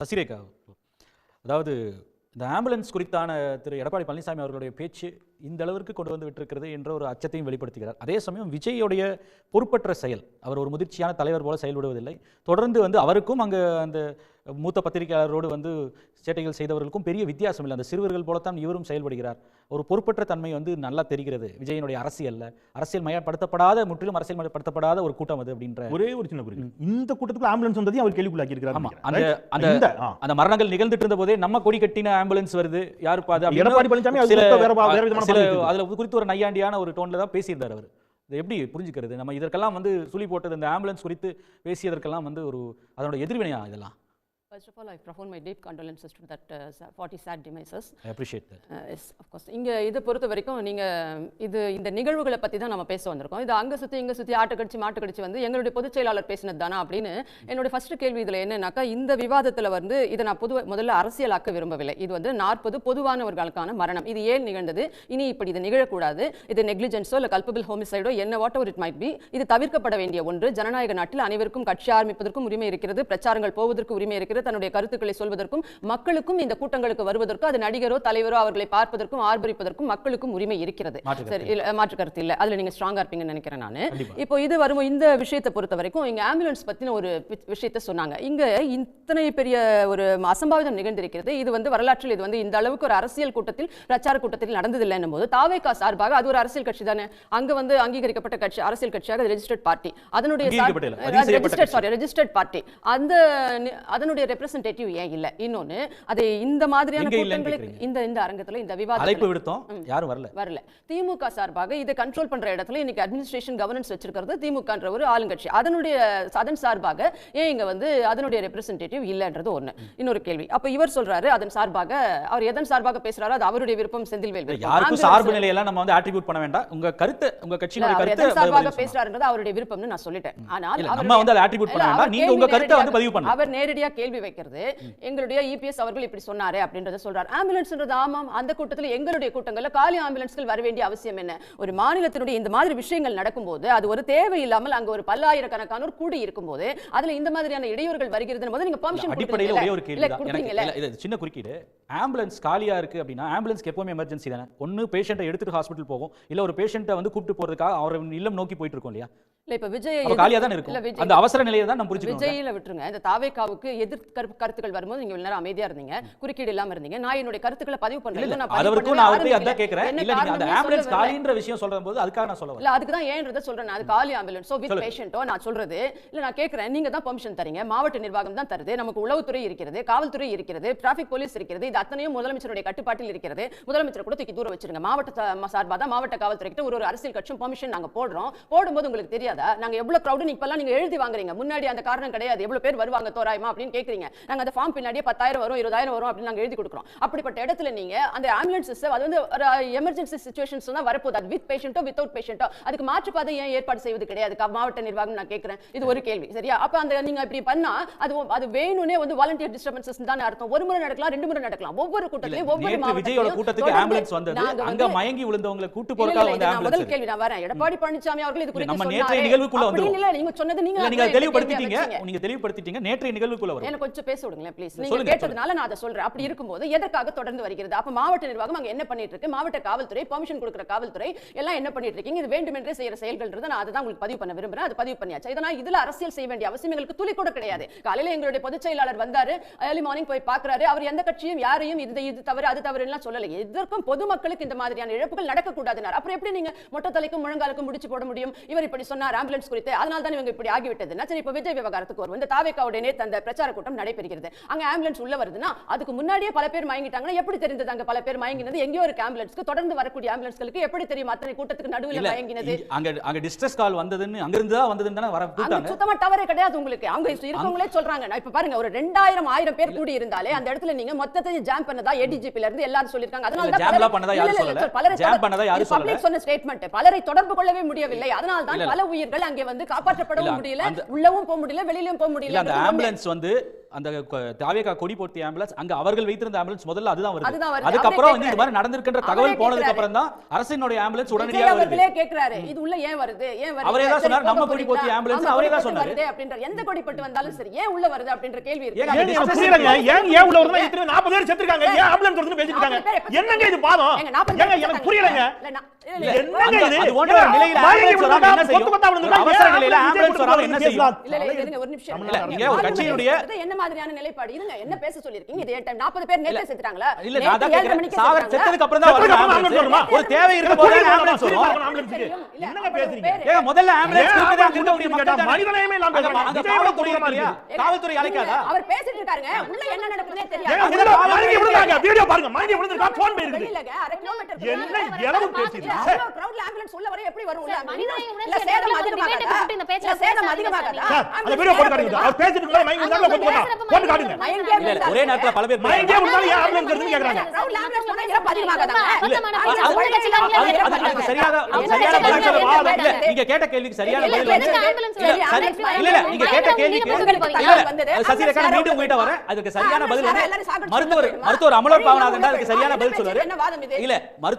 சசிரேகா அதாவது இந்த ஆம்புலன்ஸ் குறித்தான திரு எடப்பாடி பழனிசாமி அவர்களுடைய பேச்சு இந்த அளவிற்கு கொண்டு வந்து விட்டிருக்கிறது என்ற ஒரு அச்சத்தையும் வெளிப்படுத்துகிறார். அதே சமயம் விஜயோடைய பொறுப்பற்ற செயல் அவர் ஒரு முதிர்ச்சியான தலைவர் போல செயல்படுவதில்லை தொடர்ந்து வந்து அவருக்கும் அங்கே அந்த மூத்த பத்திரிகையாளரோடு வந்து சேட்டைகள் செய்தவர்களுக்கும் பெரிய வித்தியாசம் இல்லை. அந்த சிறுவர்கள் போலத்தான் இவரும் செயல்படுகிறார். ஒரு பொறுப்பற்ற தன்மை வந்து நல்லா தெரிகிறது. விஜயனுடைய அரசியல்ல அரசியல் மயப்படுத்தப்படாத முற்றிலும் அரசியல் மயப்படுத்தப்படாத ஒரு கூட்டம் அது அப்படின்ற ஒரே ஒரு சின்ன குறிப்பு இந்த கூட்டத்துக்குள்ள ஆம்புலன்ஸ் வந்ததையும் அவர் கேள்விக்குள்ளாக்கி இருக்கிறார் அந்த அந்த. அந்த மரணங்கள் நிகழ்ந்துட்டு இருந்த போதே நம்ம கொடி கட்டின ஆம்புலன்ஸ் வருது. அது அப்படின்னு எடப்பாடி பழனிசாமி வேற விதமான சில அதுல குறித்து ஒரு நையாண்டியான ஒரு டோன்ல தான் பேசியிருந்தார் அவர். இது எப்படி புரிஞ்சுக்கிறது? நம்ம இதற்கெல்லாம் வந்து சுழி போட்டது இந்த ஆம்புலன்ஸ் குறித்து பேசியதற்கெல்லாம் வந்து ஒரு அதனோட எதிர்வினையா இதெல்லாம்? First of all, I profound my deep condolences to that uh, sa- 40 sad demises. I appreciate that Uh, yes, of course. இங்க இதை பொறுத்த வரைக்கும் நீங்க இது இந்த நிகழ்வுகளை பத்தி தான் நம்ம பேச வந்திருக்கோம். இது அங்க சுத்தி இங்க சுத்தி ஆட்டு கடிச்சு மாட்டு கடிச்சு வந்து எங்களுடைய பொதுச் செயலாளர் பேசினது தானா அப்படின்னு என்னோட ஃபர்ஸ்ட் கேள்வி இதுல என்னன்னாக்கா இந்த விவாதத்துல வந்து இதை நான் பொது முதல்ல அரசியலாக்க விரும்பவில்லை. இது வந்து நாற்பது பொதுவானவர்களுக்கான மரணம். இது ஏன் நிகழ்ந்தது? இனி இப்படி இது நிகழக்கூடாது. இது நெக்லிஜென்ஸோ இல்ல கல்பபிள் ஹோமிசைடோ என்ன வாட் இட் மைட் பி இது தவிர்க்கப்பட வேண்டிய ஒன்று. ஜனநாயக நாட்டில் அனைவருக்கும் கட்சி ஆரம்பிப்பதற்கும் உரிமை இருக்கிறது. பிரச்சாரங்கள் போவதற்கு உரிமை இருக்கிறது. தன்னுடைய கருத்துக்களை சொல்வதற்கும் மக்களுக்கும் இந்த கூட்டங்களுக்கு வருவதற்கும் அது நடிகரோ தலைவரோ அவர்களை பார்ப்பதற்கும் ஆர்ப்பரிப்பதற்கும் மக்களுக்கும் உரிமை இருக்கிறது. மாற்று சரி இல்ல மாற்று கருத்து இல்ல. அதுல நீங்க ஸ்ட்ராங்கா இருப்பீங்கன்னு நினைக்கிறேன் நான். இப்போ இது வரும் இந்த விஷயத்தை பொறுத்த வரைக்கும் இங்க ஆம்புலன்ஸ் பத்தின ஒரு விஷயத்தை சொன்னாங்க. இங்க இத்தனை பெரிய ஒரு அசம்பாவிதம் நிகழ்ந்திருக்கிறது. இது வந்து வரலாற்றில் இது வந்து இந்த அளவுக்கு ஒரு அரசியல் கூட்டத்தில் பிரச்சார கூட்டத்தில் நடந்ததில்லை போது தாவேகா சார்பாக அது ஒரு அரசியல் கட்சி தானே? அங்க வந்து அங்கீகரிக்கப்பட்ட கட்சி அரசியல் கட்சியாக ரெஜிஸ்டர்ட் பார்ட்டி அதனுடைய ரெஜிஸ்டர்ட் சாரி ரெஜிஸ்டர்ட் பார்ட்டி அந்த அதனுடைய ரெப்ரசன்டேட்டிவ் ஏன் இல்ல? இன்னொன்னு அது இந்த மாதிரியான கூட்டங்களுக்கு? இந்த இந்த அரங்கத்துல இந்த விவாதத்துல அழைப்பு விடுத்தோம். யாரும் வரல. வரல. திமுக சார்பாக இதை கண்ட்ரோல் பண்ற இடத்துல இன்னைக்கு அட்மினிஸ்ட்ரேஷன் கவர்னன்ஸ் வச்சிருக்கிறது திமுகன்ற ஒரு ஆளுங்கட்சி. அதனுடைய அதன் சார்பாக ஏன் இங்க வந்து அதனுடைய ரெப்ரசன்டேட்டிவ் இல்லைன்றது ஒண்ணு. இன்னொரு கேள்வி. அப்ப இவர் சொல்றாரு அதன் சார்பாக அவர் எதன் சார்பாக பேசுறாரோ அது அவருடைய விருப்பம் செந்தில்வேல். யாருக்கும் சார்பு நிலையெல்லாம் நம்ம வந்து ஆட்ரிபியூட் பண்ண வேண்டாம். உங்க கருத்து உங்க அவர் கருத்து சார்பாக. பேசுறாருன்றது அவருடைய விருப்பம்னு நான் சொல்லிட்டேன். ஆனால் நம்ம வந்து அதை பண்ண வேண்டாம். நீங்க உங்க கருத்தை வந்து பதிவு பண்ணலாம். அவர் நேரடியா கேள்வி வைக்கிறது. எங்களுடைய இபிஎஸ் அவர்கள் இப்படி சொன்னாரு அப்படின்றத சொல்றாரு. ஆம்புலன்ஸ்ன்றது ஆமாம். அந்த கூட்டத்தில் எங்களுடைய கூட்டங்கள்ல காலி ஆம்புலன்ஸ்கள் வர வேண்டிய அவசியம் என்ன? ஒரு மாநிலத்தினுடைய இந்த மாதிரி விஷயங்கள் நடக்கும்போது அது ஒரு தேவை இல்லாமல் அங்க ஒரு பல்லாயிரக்கணக்கானோர் கூடி இருக்கும்போது அதுல இந்த மாதிரியான இடையூறுகள் வருகிறது போது நீங்க இல்ல, பெர்மிஷன் அடிப்படையில ஒரே ஒரு கேள்வி சின்ன குறுக்கீடு. ஆம்புலன்ஸ் காலியா இருக்கு அப்படின்னா ஆம்புலன்ஸ்க்கு எப்பவுமே எமர்ஜென்சி தானே. ஒன்னு பேஷண்ட்டை எடுத்துட்டு ஹாஸ்பிட்டல் போகும். இல்ல ஒரு பேஷண்ட்டை வந்து கூப்பிட்டு போறதுக்காக அவர் இல்லம் நோக்கி போயிட்டு இருக்கோம் இல்லையா? இல்ல இப்ப விஜய் காலியா தானே இருக்கும்? அந்த அவசர நிலையை தான் நம்ம புரிஞ்சுக்கணும் விஜயில விட்டுருங்க. இந்த தாவேக்காவுக்கு எதிர் கரு- கருத்துக்கள் வரும்போது நீங்க நேரம் அமைதியா இருந்தீங்க. குறுக்கீடு இல்லாம இருந்தீங்க. நான் என்னுடைய கருத்துக்களை பதிவு பண்றேன். நான் அது பதிவு வரைக்கும் பண்ணவே நான் வந்து அதான். கேக்குறேன். இல்ல நீங்க அந்த ஆம்புலன்ஸ். காலின்ற விஷயம் சொல்ற போது அதுக்காக நான் சொல்ல இல்ல அதுக்கு தான் ஏன்றதை சொல்றேன். நான். அது காலி ஆம்புலன்ஸோ வித் சொல்லுங்க. பேஷண்ட்டோ நான் சொல்றது. இல்ல நான் கேக்குறேன். நீங்க தான் பெர்மிஷன் தரீங்க. மாவட்ட நிர்வாகம் தான் தருது. நமக்கு உளவுத்துறை இருக்கிறது காவல்துறை இருக்கிறது டிராபிக் போலீஸ் இருக்கிறது. இது அத்தனையும் முதலமைச்சருடைய கட்டுப்பாட்டில் இருக்கிறது. முதலமைச்சர் கூட தூக்கி தூரம் வச்சிருங்க. மாவட்ட சா- சார்பா தான் மாவட்ட காவல்துறை கிட்ட ஒரு ஒரு அரசியல் கட்சியும் பெர்மிஷன் நாங்க போடுறோம். போடும்போது உங்களுக்கு தெரியாதா? நாங்க எவ்வளவு crowd நீங்க இப்பெல்லாம் நீங்க எழுதி வாங்குறீங்க. முன்னாடி அந்த காரணம் கிடையாது. எவ்வளவு பேர் வருவாங்க தோராயமா அப்படின்னு கேக்குறீங்க. நாங்க அந்த ஃபார்ம் பின்னாடியே பத்தாயிரம் வரும் இருபதாயிரம் வரும் அப்படின்னு நாங்க எழுதி கொடுக்குறோம். அப்படிப்பட்ட இடத்துல நீங்க அந்த ஆம்புலன்ஸஸ் அது வந்து ஒரு எமர்ஜென்சி சுச்சுவேஷன்ஸ் தான் வரப்போகுது. அது வித் பேஷண்ட்டோ வித்தவுட் பேஷண்ட்டோ அதுக்கு மாற்று பாதை ஏன் ஏற்பாடு செய்வது கிடையாது? மாவட்ட நிர்வாகம் நான் கேட்கிறேன் இது ஒரு கேள்வி சரியா? அப்ப அந்த நீங்க இப்படி பண்ணா அது அது வேணும்னே வந்து வாலண்டியர் டிஸ்டர்பன்சஸ் தான் அர்த்தம். ஒரு முறை நடக்கலாம் ரெண்டு முறை நடக்கலாம். ஒவ்வொரு இல்ல, கூட்டத்திலையும் ஒவ்வொரு விஜயோட கூட்டத்துக்கு ஆம்புலன்ஸ் வந்தது. அங்க மயங்கி விழுந்தவங்களை கூட்டு போறதுக்காக வந்து நான் முதல் ஆம்புலன்ஸ் கேள்வி நான் வரேன். எடப்பாடி பழனிசாமி அவர்கள் இது குறித்து சொன்னாரே. நேற்றைய நிகழ்வுக்குள்ள அப்படி வந்துருவோம். இல்ல நீங்க சொன்னது நீங்க நீங்க தெளிவுபடுத்திட்டீங்க. நீங்க தெளிவுபடுத்திட்டீங்க. நேற்றைய நிகழ்வுக்குள்ள வரும். எனக்கு கொஞ்சம் பேச விடுங்களேன் ப்ளீஸ் நீங்க கேட்டதுனால நான் அதை சொல்றேன். அப்படி இருக்கும்போது எதற்காக தொடர்ந்து வருகிறது? அப்ப மாவட்ட நிர்வாகம் அங்க என்ன பண்ணிட்டு இருக்கு மாவட்ட காவல்துறை பெர்மிஷன் கொடுக்குற காவல்துறை எல்லாம் என்ன பண்ணிட்டு இருக்கீங்க இது வேண்டுமென்றே செய்யற செயல்கள்ன்றத நான் அதை தான் உங்களுக்கு பதிவு பண்ண விரும்புறேன். அது பதிவு பண்ணியாச்சு. இதனால் இதுல அரசியல் செய்ய வேண்டிய அவசியம் எங்களுக்கு துளி கூட கிடையாது. காலையில எங்களுடைய பொதுச் செயலாளர் வந்தாரு. ஏர்லி மார்னிங் போய் பார்க்கறாரு அவர் எந்த கட்சியும் யாரையும் இது இது தவறு அது தவறு எல்லாம் சொல்லலை எதற்கும் பொதுமக்களுக்கு இந்த மாதிரியான இழப்புகள் நடக்கக்கூடாதுனார் அப்புறம் எப்படி நீங்க மொட்டை தலைக்கும் முழங்காலுக்கும் முடிச்சு போட முடியும்? இவர் இப்படி சொன்னார். ஆம்புலன்ஸ் குறித்து அதனால தான் இவங்க இப்படி ஆகிவிட்டதுன்னா சரி இப்போ விஜய் விவகாரத்துக்கு வரும் இந்த தாவேக்காவுடைய அந்த பிரச்சார கூட்டம் நடைபெறுகிறது. அங்க ஆம்புலன்ஸ் உள்ள வருதுன்னா அதுக்கு முன்னாடியே பல பேர் மயங்கிட்டாங்கன்னா எப்படி தெரிந்தது அங்க பல பேர் மயங்கினது? எங்கேயோ இருக்கு ஆம்புலன்ஸ்க்கு தொடர்ந்து வரக்கூடிய ஆம்புலன்ஸ்களுக்கு எப்படி தெரியும் அத்தனை கூட்டத்துக்கு நடுவில் மயங்கினது? அங்க அங்க டிஸ்ட்ரெஸ் கால் வந்ததுன்னு அங்க இருந்து தான் வந்ததுன்னு தானே வர கூட்டாங்க சுத்தமா டவரே கிடையாது உங்களுக்கு. அவங்க இருக்கவங்களே சொல்றாங்க. நான் இப்ப பாருங்க ஒரு ரெண்டாயிரம் ஆயிரம் பேர் கூடி இருந்தாலே அந்த இடத்துல நீங்க மொத்தத்தையும் ஜாம் பண்ணதா? ஏடிஜிபில இருந்து எல்லாரும் சொல்லிருக்காங்க அதனால தான் பலரை- பண்ணதா யாரும் சொல்லல. சொன்ன ஸ்டேட்மெண்ட் பலரை தொடர்பு கொள்ளவே முடியவில்லை. அதனால தான் பல உயிர்கள் அங்கே வந்து காப்பாற்றப்படவும் முடியல உள்ளவும் போக முடியல வெளியிலயும் போக முடியல அந்த ஆம்புலன்ஸ் வந்து அந்த தாவேகா கொடி போர்த்திய ஆம்புலன்ஸ் அங்க அவர்கள் வைத்திருந்த ஆம்புலன்ஸ் முதல்ல அதுதான் வருது. அதுக்கப்புறம் வந்து இது. மாதிரி நடந்திருக்கின்ற தகவல் போனதுக்கு. அப்புறம் தான் அரசினுடைய ஆம்புலன்ஸ் உடனடியாக வருது அவர்களே கேக்குறாரு. இது உள்ள ஏன் வருது? ஏன் வருது? அவரே தான் சொன்னார், நம்ம கொடி போறீங்களா? போர்த்திய ambulance ஆமா, அவரே தான் சொன்னாரு. அப்படின்ற எந்த கொடி பட்டு வந்தாலும் சரி ஏன் உள்ள வருது அப்படின்ற கேள்வி இருக்கு. discuss புரியலங்க ஏன் ஏன் உள்ள வருதுன்னா இத்தனை 40 பேர் செத்துருக்காங்க. ஏன் ஆம்புலன்ஸ் வருதுன்னு பேசிட்டு இருக்காங்க? என்னங்க இது பாதம் ஏங்க, எனக்கு புரியலங்க. என்னங்க இது? அது போன்ற ஒரு நிலையில வராம விழுந்தா, என்ன செய்யும்? கொத்து கொத்தா விழுந்தா, அவசர ஏன் நிலையில ambulance வராம என்ன செய்யும்? இல்ல இல்ல இருங்க ஒரு நிமிஷம். இல்ல, நீங்க ஒரு கட்சியினுடைய- மாதிரியான நிலைப்பாடு இருங்க என்ன பேச சொல்லிருக்கீங்க இது டைம் 40 பேர் நேத்தே செத்துறாங்களா இல்ல மணிக்கு சாகர்? செத்ததுக்கு அப்புறம் தான். வருமா? ஒரு தேவை இருக்கும் போது ambulance வரும் என்னங்க பேசுறீங்க? ஏங்க முதல்ல ஆம்புலன்ஸ் ambulance அங்க இருக்கக்கூடிய கேட்டா மக்கள் தானே. மனிதநேயமே இல்லாம பேசுறாங்க. கூட இல்லையா? ஏங்க, காவல்துறை இருங்க, அழைக்காதா அவர் பேசிட்டு இருக்காருங்க உள்ள என்ன நடக்குதுன்னே ஏங்க, தெரியாது உள்ள மயங்கி விழுந்தாங்க. வீடியோ பாருங்க மயங்கி விழுந்திருக்கா போன் போயிருக்குது அரை கிலோமீட்டர் என்ன தூரம் இளவு உள்ள வர எப்படி வரும் இல்ல, சேதம் அதிகமாகாதா? இந்த சேதம் அதிகமாகாதா? அந்த வீடியோ போட்டு காட்டுங்க அவர் பேசிட்டு போட்டு போட்டா காட்டுங்க இல்ல ஒரே நேரத்துல பல பேர் ஏன் ஆம்புலன்ஸ் வருதுன்னு கேக்குறாங்க போனா இறப்பு? இல்ல. சரியாக சரியான பதில் சொல்ல- இல்ல. நீங்க கேட்ட கேள்விக்கு சரியான பதில் இல்ல. நீங்க கேட்ட கேள்விக்கு இல்ல, சசிரேகா மீண்டும் உங்ககிட்ட வரேன் அதுக்கு சரியான பதில் மருத்துவர் மருத்துவர் அமலர் அதுக்கு சரியான பதில் சொல்லுவாரு என்ன வாதம் இது இல்ல மருத்துவர்